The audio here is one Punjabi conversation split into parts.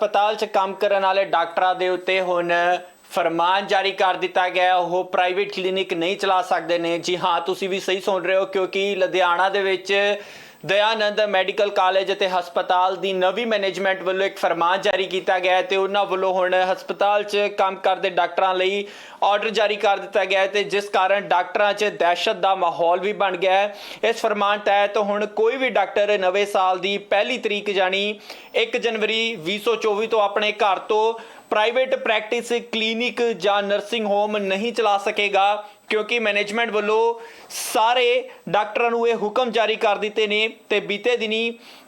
ਹਸਪਤਾਲ 'ਚ ਕੰਮ ਕਰਨ ਵਾਲੇ ਡਾਕਟਰਾਂ ਦੇ ਉੱਤੇ ਹੁਣ ਫਰਮਾਨ ਜਾਰੀ ਕਰ ਦਿੱਤਾ ਗਿਆ ਉਹ ਪ੍ਰਾਈਵੇਟ ਕਲੀਨਿਕ ਨਹੀਂ ਚਲਾ ਸਕਦੇ ਨੇ। ਜੀ ਹਾਂ, ਤੁਸੀਂ ਵੀ ਸਹੀ ਸੁਣ ਰਹੇ ਹੋ ਕਿਉਂਕਿ ਲੁਧਿਆਣਾ ਦੇ ਵਿੱਚ ਦਇਆਨੰਦ ਮੈਡੀਕਲ ਕਾਲਜ ਅਤੇ ਹਸਪਤਾਲ ਦੀ ਨਵੀਂ ਮੈਨੇਜਮੈਂਟ ਵੱਲੋਂ ਇੱਕ ਫਰਮਾਨ ਜਾਰੀ ਕੀਤਾ ਗਿਆ ਹੈ ਤੇ ਉਹਨਾਂ ਵੱਲੋਂ ਹੁਣ ਹਸਪਤਾਲ 'ਚ ਕੰਮ ਕਰਦੇ ਡਾਕਟਰਾਂ ਲਈ ਆਰਡਰ ਜਾਰੀ ਕਰ ਦਿੱਤਾ ਗਿਆ ਹੈ ਤੇ ਜਿਸ ਕਾਰਨ ਡਾਕਟਰਾਂ 'ਚ ਦਹਿਸ਼ਤ ਦਾ ਮਾਹੌਲ ਵੀ ਬਣ ਗਿਆ ਹੈ। ਇਸ ਫਰਮਾਨ ਤਹਿਤ ਹੁਣ ਕੋਈ ਵੀ ਡਾਕਟਰ ਨਵੇਂ ਸਾਲ ਦੀ ਪਹਿਲੀ ਤਰੀਕ ਜਾਣੀ 1 ਜਨਵਰੀ 2024 ਤੋਂ ਆਪਣੇ ਘਰ ਤੋਂ ਪ੍ਰਾਈਵੇਟ ਪ੍ਰੈਕਟਿਸ ਕਲੀਨਿਕ ਜਾਂ ਨਰਸਿੰਗ ਹੋਮ ਨਹੀਂ ਚਲਾ ਸਕੇਗਾ। ਕਿਉਂਕਿ ਮੈਨੇਜਮੈਂਟ ਵੱਲੋਂ ਸਾਰੇ ਡਾਕਟਰਾਂ ਨੂੰ ਇਹ ਹੁਕਮ ਜਾਰੀ ਕਰ ਦਿੱਤੇ ਨੇ ਤੇ ਬੀਤੇ ਦਿਨੀ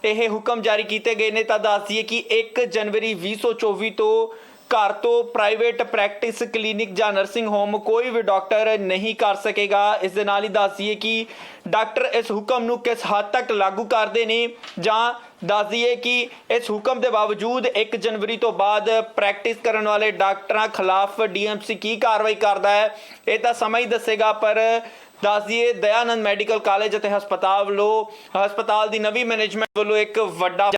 ਇਹ ਹੁਕਮ ਜਾਰੀ ਕੀਤੇ ਗਏ ਨੇ ਤਾਂ ਦੱਸ ਦਈਏ ਕਿ 1 ਜਨਵਰੀ 2024 ਤੋਂ ਘਰ ਤੋਂ ਪ੍ਰਾਈਵੇਟ ਪ੍ਰੈਕਟਿਸ ਕਲੀਨਿਕ ਜਾਂ ਨਰਸਿੰਗ ਹੋਮ ਕੋਈ ਵੀ ਡਾਕਟਰ ਨਹੀਂ ਕਰ ਸਕੇਗਾ। ਇਸ ਦੇ ਨਾਲ ਹੀ ਦੱਸ ਦਈਏ ਕਿ ਡਾਕਟਰ ਇਸ ਹੁਕਮ ਨੂੰ ਕਿਸ ਹੱਦ ਤੱਕ ਲਾਗੂ ਕਰਦੇ ਨੇ ਜਾਂ ਦੱਸ ਦਈਏ ਕਿ ਇਸ ਹੁਕਮ ਦੇ ਬਾਵਜੂਦ 1 ਜਨਵਰੀ ਤੋਂ ਬਾਅਦ ਪ੍ਰੈਕਟਿਸ ਕਰਨ ਵਾਲੇ ਡਾਕਟਰਾਂ ਖਿਲਾਫ ਡੀਐਮਸੀ ਕੀ ਕਾਰਵਾਈ ਕਰਦਾ ਹੈ, ਇਹ ਤਾਂ ਸਮਾਂ ਹੀ ਦੱਸੇਗਾ, ਪਰ ਦੱਸ ਦਈਏ ਦਇਆਨੰਦ ਮੈਡੀਕਲ ਕਾਲਜ ਅਤੇ ਹਸਪਤਾਲ ਵੱਲੋਂ, ਹਸਪਤਾਲ ਦੀ ਨਵੀਂ ਮੈਨੇਜਮੈਂਟ ਵੱਲੋਂ ਇੱਕ ਵੱਡਾ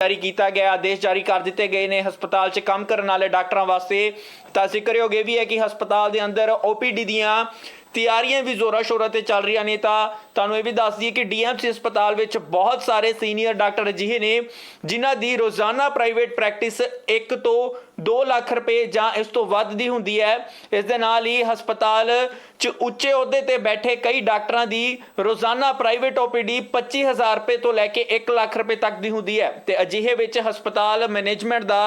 ਜਾਰੀ ਕੀਤਾ ਗਿਆ, ਆਦੇਸ਼ ਜਾਰੀ ਕਰ ਦਿੱਤੇ ਗਏ ਨੇ। ਹਸਪਤਾਲ 'ਚ ਕੰਮ ਕਰਨ ਵਾਲੇ ਡਾਕਟਰਾਂ ਵਾਸਤੇ ਤਾਂ ਜ਼ਿਕਰਯੋਗ ਇਹ ਵੀ ਹੈ ਕਿ ਹਸਪਤਾਲ ਦੇ ਅੰਦਰ ਓਪੀਡੀ ਦੀਆਂ ਤਿਆਰੀਆਂ ਵੀ ਜ਼ੋਰਾਂ ਸ਼ੋਰਾਂ ਤੇ ਚੱਲ ਰਹੀਆਂ ਨੇ ਤਾਂ ਤੁਹਾਨੂੰ ਇਹ ਵੀ ਦੱਸ ਦਈਏ ਕਿ ਡੀਐਮਸੀ ਹਸਪਤਾਲ ਵਿੱਚ ਬਹੁਤ ਸਾਰੇ ਸੀਨੀਅਰ ਡਾਕਟਰ ਅਜਿਹੇ ਨੇ ਜਿਨ੍ਹਾਂ ਦੀ ਰੋਜ਼ਾਨਾ ਪ੍ਰਾਈਵੇਟ ਪ੍ਰੈਕਟਿਸ 1 ਤੋਂ 2 ਲੱਖ ਰੁਪਏ ਜਾਂ ਇਸ ਤੋਂ ਵੱਧ ਦੀ ਹੁੰਦੀ ਹੈ। ਇਸ ਦੇ ਨਾਲ ਹੀ ਹਸਪਤਾਲ 'ਚ ਉੱਚੇ ਅਹੁਦੇ ਤੇ ਬੈਠੇ ਕਈ ਡਾਕਟਰਾਂ ਦੀ ਰੋਜ਼ਾਨਾ ਪ੍ਰਾਈਵੇਟ ਓਪੀਡੀ 25000 ਰੁਪਏ ਤੋਂ ਲੈ ਕੇ 1 ਲੱਖ ਰੁਪਏ ਤੱਕ ਦੀ ਹੁੰਦੀ ਹੈ ਤੇ ਅਜਿਹੇ ਵਿੱਚ ਹਸਪਤਾਲ ਮੈਨੇਜਮੈਂਟ ਦਾ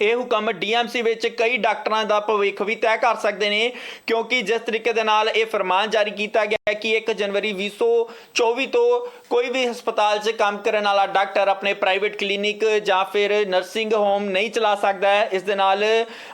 ਇਹ ਹੁਕਮ ਡੀਐਮਸੀ ਵਿੱਚ ਕਈ ਡਾਕਟਰਾਂ ਦਾ ਭਵਿੱਖ ਵੀ ਤੈਅ ਕਰ ਸਕਦੇ ਨੇ, ਕਿਉਂਕਿ ਜਿਸ ਤਰੀਕੇ ਦੇ ਨਾਲ ਇਹ ਫਰਮਾਨ ਜਾਰੀ ਕੀਤਾ ਗਿਆ ਹੈ ਕਿ 1 ਜਨਵਰੀ 2024 ਤੋਂ ਕੋਈ ਵੀ ਹਸਪਤਾਲ 'ਚ ਕੰਮ ਕਰਨ ਵਾਲਾ ਡਾਕਟਰ ਆਪਣੇ ਪ੍ਰਾਈਵੇਟ ਕਲੀਨਿਕ ਜਾਂ ਫਿਰ ਨਰਸਿੰਗ ਹੋਮ ਨਹੀਂ ਚਲਾ ਸਕਦਾ ਹੈ। ਇਸ ਦੇ ਨਾਲ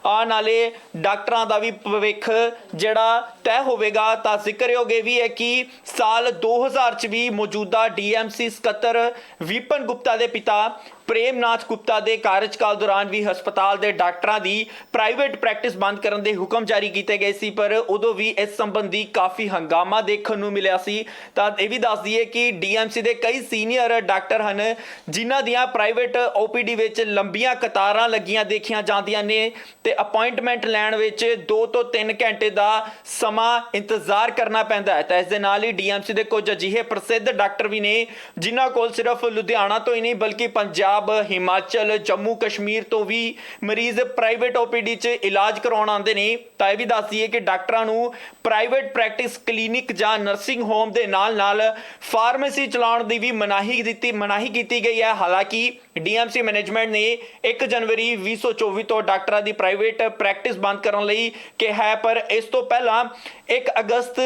ਆਉਣ ਵਾਲੇ ਡਾਕਟਰਾਂ ਦਾ ਵੀ ਭਵਿੱਖ ਜਿਹੜਾ ਤੈਅ ਹੋਵੇਗਾ। ਤਾਂ ਜ਼ਿਕਰਯੋਗ ਇਹ ਵੀ ਹੈ ਕਿ ਸਾਲ 2000 ਚ ਵੀ ਮੌਜੂਦਾ ਡੀਐਮਸੀ ਸਕੱਤਰ ਵਿਪਨ ਗੁਪਤਾ ਦੇ ਪਿਤਾ ਪ੍ਰੇਮਨਾਥ ਗੁਪਤਾ ਦੇ ਕਾਰਜਕਾਲ ਦੌਰਾਨ ਵੀ ਹਸਪਤਾਲ ਦੇ ਡਾਕਟਰਾਂ ਦੀ ਪ੍ਰਾਈਵੇਟ ਪ੍ਰੈਕਟਿਸ ਬੰਦ ਕਰਨ ਦੇ ਹੁਕਮ ਜਾਰੀ ਕੀਤੇ ਗਏ ਸੀ। ਪਰ ਉਦੋਂ ਵੀ ਇਸ ਸੰਬੰਧੀ ਕਾਫੀ ਹੰਗਾਮਾ ਦੇ ਦੇਖਣ ਨੂੰ ਮਿਲਿਆ ਸੀ। ਤਾਂ ਇਹ ਵੀ ਦੱਸ ਦਈਏ ਕਿ ਡੀਐਮਸੀ ਦੇ ਕਈ ਸੀਨੀਅਰ ਡਾਕਟਰ ਹਨ, ਜਿਨ੍ਹਾਂ ਦੀਆਂ ਪ੍ਰਾਈਵੇਟ ਓਪੀਡੀ ਵਿੱਚ ਲੰਬੀਆਂ ਕਤਾਰਾਂ ਲੱਗੀਆਂ ਦੇਖੀਆਂ ਜਾਂਦੀਆਂ ਨੇ ਤੇ ਅਪਾਇੰਟਮੈਂਟ ਲੈਣ ਵਿੱਚ 2 ਤੋਂ 3 ਘੰਟੇ ਦਾ ਸਮਾਂ ਇੰਤਜ਼ਾਰ ਕਰਨਾ ਪੈਂਦਾ ਹੈ। ਤਾਂ ਇਸ ਦੇ ਨਾਲ ਹੀ ਡੀਐਮਸੀ ਦੇ ਕੁਝ ਅਜਿਹੇ ਪ੍ਰਸਿੱਧ ਡਾਕਟਰ ਵੀ ਨੇ, ਜਿਨ੍ਹਾਂ ਕੋਲ ਸਿਰਫ ਲੁਧਿਆਣਾ ਤੋਂ ਹੀ ਨਹੀਂ ਬਲਕਿ ਪੰਜਾਬ, ਹਿਮਾਚਲ, ਜੰਮੂ, ਕਸ਼ਮੀਰ ਤੋਂ ਵੀ ਮਰੀਜ਼ ਪ੍ਰਾਈਵੇਟ ਓਪੀਡੀ 'ਚ ਇਲਾਜ ਕਰਾਉਣ ਆਉਂਦੇ ਨੇ। ਤਾਂ ਇਹ ਵੀ ਦੱਸ ਦਈਏ ਕਿ ਡਾਕਟਰਾਂ ਨੂੰ ਪ੍ਰਾਈਵੇਟ ਪ੍ਰੈਕਟਿਸ ਕਲੀਨਿਕ ਜਾਂ ਨਰਸਿੰਗ ਹੋਮ ਦੇ ਨਾਲ-ਨਾਲ ਫਾਰਮੇਸੀ ਚਲਾਉਣ ਦੀ ਵੀ ਮਨਾਹੀ ਦਿੱਤੀ, ਮਨਾਹੀ ਕੀਤੀ ਗਈ ਹੈ। ਹਾਲਾਂਕਿ ਡੀਐਮਸੀ ਮੈਨੇਜਮੈਂਟ ਨੇ 1 ਜਨਵਰੀ 2024 ਤੋਂ ਡਾਕਟਰਾਂ ਦੀ ਪ੍ਰਾਈਵੇਟ ਪ੍ਰੈਕਟਿਸ ਬੰਦ ਕਰਨ ਲਈ ਕਿਹਾ ਹੈ, ਪਰ ਇਸ ਤੋਂ ਪਹਿਲਾਂ 1 ਅਗਸਤ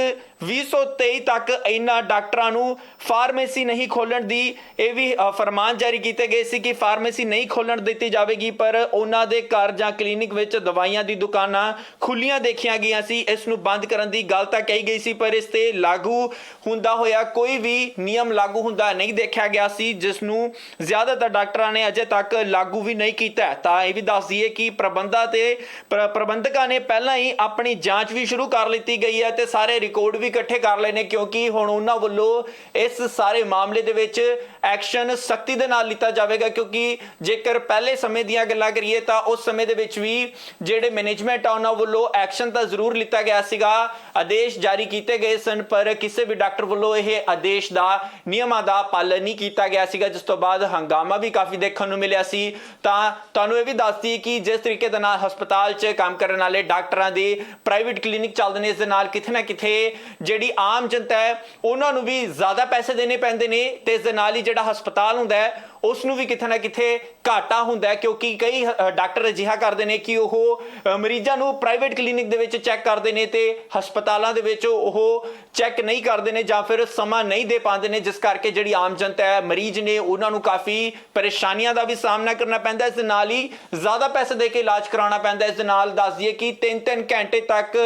2023 ਤੱਕ ਇਹਨਾਂ ਡਾਕਟਰਾਂ ਨੂੰ ਫਾਰਮੇਸੀ ਨਹੀਂ ਖੋਲਣ ਦੀ ਇਹ ਵੀ ਫਰਮਾਨ ਜਾਰੀ ਕੀਤੇ ਗਏ ਸੀ ਕਿ ਫਾਰਮੇਸੀ ਨਹੀਂ ਖੋਲਣ ਦਿੱਤੀ ਜਾਵੇਗੀ, ਪਰ ਉਹਨਾਂ ਦੇ ਘਰ ਜਾਂ ਕਲੀਨਿਕ ਵਿੱਚ ਦਵਾਈਆਂ ਦੀ ਦੁਕਾਨਾਂ ਖੁੱਲੀਆਂ ਦੇਖੀਆਂ ਗਈਆਂ ਸੀ। ਇਸ ਨੂੰ ਬੰਦ ਕਰਨ ਦੀ ਗੱਲ ਤਾਂ ਕਹੀ ਗਈ ਸੀ, ਪਰ ਇਸ ਤੇ ਲਾਗੂ ਹੁੰਦਾ ਹੋਇਆ ਕੋਈ ਵੀ ਨਿਯਮ ਲਾਗੂ ਹੁੰਦਾ ਨਹੀਂ ਦੇਖਿਆ ਗਿਆ ਸੀ, ਜਿਸ ਨੂੰ ਜ਼ਿਆਦਾਤਰ ਡਾਕਟਰਾਂ ਨੇ ਅਜੇ ਤੱਕ ਲਾਗੂ ਵੀ ਨਹੀਂ ਕੀਤਾ। ਤਾਂ ਇਹ ਵੀ ਦੱਸ ਦਈਏ ਕਿ ਪ੍ਰਬੰਧਾਂ ਤੇ, ਪ੍ਰ- ਪ੍ਰਬੰਧਕਾਂ ਨੇ ਪਹਿਲਾਂ ਹੀ ਆਪਣੀ ਜਾਂਚ ਵੀ ਸ਼ੁਰੂ ਕਰ ਲਿੱਤੀ ਗਈ ਹੈ ਤੇ ਸਾਰੇ ਰਿਕਾਰਡ ਵੀ ਇਕੱਠੇ ਕਰ ਲਏ ਨੇ ਕਿਉਂਕਿ ਹੁਣ ਉਹਨਾਂ ਵੱਲੋਂ ਇਸ ਸਾਰੇ ਮਾਮਲੇ ਦੇ ਵਿੱਚ ਐਕਸ਼ਨ ਸਖਤੀ ਦੇ ਨਾਲ ਲਿੱਤਾ ਜਾਵੇਗਾ ਕਿਉਂਕਿ ਜੇਕਰ ਪਹਿਲੇ ਸਮੇਂ ਦੀਆਂ ਗੱਲਾਂ ਕਰੀਏ ਤਾਂ ਉਸ ਸਮੇਂ ਦੇ ਵਿੱਚ ਵੀ ਜਿਹੜੇ ਮੈਨੇਜਮੈਂਟ ਆ ਉਹਨਾਂ ਵੱਲੋਂ ਐਕਸ਼ਨ ਤਾਂ ਜ਼ਰੂਰ ਲਿੱਤਾ ਗਿਆ ਸੀਗਾ। ਆਦੇਸ਼ ਜਾਰੀ ਕੀਤੇ ਗਏ ਸਨ, ਪਰ ਕਿਸੇ ਵੀ ਡਾਕਟਰ ਵੱਲੋਂ ਇਹ ਆਦੇਸ਼ ਦਾ, ਨਿਯਮਾਂ ਦਾ ਪਾਲਣ ਨਹੀਂ ਕੀਤਾ ਗਿਆ ਸੀਗਾ, ਜਿਸ ਤੋਂ ਬਾਅਦ ਹੰਗਾਮਾ ਵੀ ਕਾਫੀ ਦੇਖਣ ਨੂੰ ਮਿਲਿਆ ਸੀ। ਤਾਂ ਤੁਹਾਨੂੰ ਇਹ ਵੀ ਦੱਸਦੀ ਕਿ ਜਿਸ ਤਰੀਕੇ ਦੇ ਨਾਲ ਹਸਪਤਾਲ 'ਚ ਕੰਮ ਕਰਨ ਵਾਲੇ ਡਾਕਟਰਾਂ ਦੇ ਪ੍ਰਾਈਵੇਟ ਕਲੀਨਿਕ ਚੱਲਦੇ ਨੇ, ਇਸ ਦੇ ਨਾਲ ਕਿਥੇ ਨਾ ਕਿਥੇ ਜਿਹੜੀ ਆਮ ਜਨਤਾ ਹੈ, ਉਹਨਾਂ ਨੂੰ ਵੀ ਜ਼ਿਆਦਾ ਪੈਸੇ ਦੇਣੇ ਪੈਂਦੇ ਨੇ ਤੇ ਇਸ ਦੇ ਨਾਲ ਹੀ ਜਿਹੜਾ ਹਸਪਤਾਲ ਹੁੰਦਾ ਹੈ ਉਸ ਨੂੰ ਵੀ ਕਿਥੇ ਨਾ ਕਿਥੇ ਘਾਟਾ ਹੁੰਦਾ ਕਿਉਂਕਿ ਕਈ ਡਾਕਟਰ ਅਜਿਹਾ ਕਰਦੇ ਨੇ ਕਿ ਉਹ ਮਰੀਜ਼ਾਂ ਨੂੰ ਪ੍ਰਾਈਵੇਟ ਕਲੀਨਿਕ ਦੇ ਵਿੱਚ ਚੈੱਕ ਕਰਦੇ ਨੇ ਤੇ ਹਸਪਤਾਲਾਂ ਦੇ ਵਿੱਚ ਉਹ ਚੈੱਕ ਨਹੀਂ ਕਰਦੇ ਨੇ ਜਾਂ ਫਿਰ ਸਮਾਂ ਨਹੀਂ ਦੇ ਪਾਉਂਦੇ ਨੇ, ਜਿਸ ਕਰਕੇ ਜਿਹੜੀ ਆਮ ਜਨਤਾ ਹੈ, ਮਰੀਜ਼ ਨੇ ਉਹਨਾਂ ਨੂੰ ਕਾਫੀ ਪਰੇਸ਼ਾਨੀਆਂ ਦਾ ਵੀ ਸਾਹਮਣਾ ਕਰਨਾ ਪੈਂਦਾ ਇਸ ਦੇ ਨਾਲ ਹੀ ਜ਼ਿਆਦਾ ਪੈਸੇ ਦੇ ਕੇ ਇਲਾਜ ਕਰਾਉਣਾ ਪੈਂਦਾ ਇਸ ਦੇ ਨਾਲ ਦੱਸ ਦਈਏ ਕਿ 3-3 ਘੰਟੇ ਤੱਕ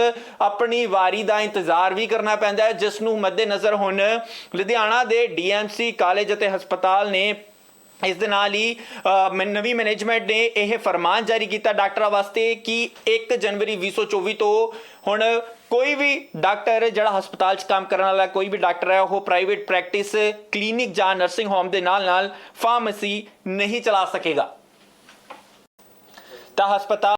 ਆਪਣੀ ਵਾਰੀ ਦਾ ਇੰਤਜ਼ਾਰ ਵੀ ਕਰਨਾ ਪੈਂਦਾ ਹੈ, ਜਿਸ ਨੂੰ ਮੱਦੇਨਜ਼ਰ ਹੁਣ ਲੁਧਿਆਣਾ ਦੇ ਡੀਐਮਸੀ ਕਾਲਜ ਅਤੇ ਹਸਪਤਾਲ ਨੇ ਇਸ ਦੇ ਨਾਲ ਹੀ ਅ, ਨਵੀਂ ਮੈਨੇਜਮੈਂਟ ਨੇ ਇਹ ਫਰਮਾਨ ਜਾਰੀ ਕੀਤਾ ਡਾਕਟਰਾਂ ਵਾਸਤੇ ਕਿ 1 ਜਨਵਰੀ 2024 ਤੋਂ ਹੁਣ ਕੋਈ ਵੀ ਡਾਕਟਰ ਜਿਹੜਾ ਹਸਪਤਾਲ 'ਚ ਕੰਮ ਕਰਨ ਵਾਲਾ ਕੋਈ ਵੀ ਡਾਕਟਰ ਹੈ ਉਹ ਪ੍ਰਾਈਵੇਟ ਪ੍ਰੈਕਟਿਸ ਕਲੀਨਿਕ ਜਾਂ ਨਰਸਿੰਗ ਹੋਮ ਦੇ ਨਾਲ ਨਾਲ ਫਾਰਮੇਸੀ ਨਹੀਂ ਚਲਾ ਸਕੇਗਾ। ਤਾਂ ਹਸਪਤਾਲ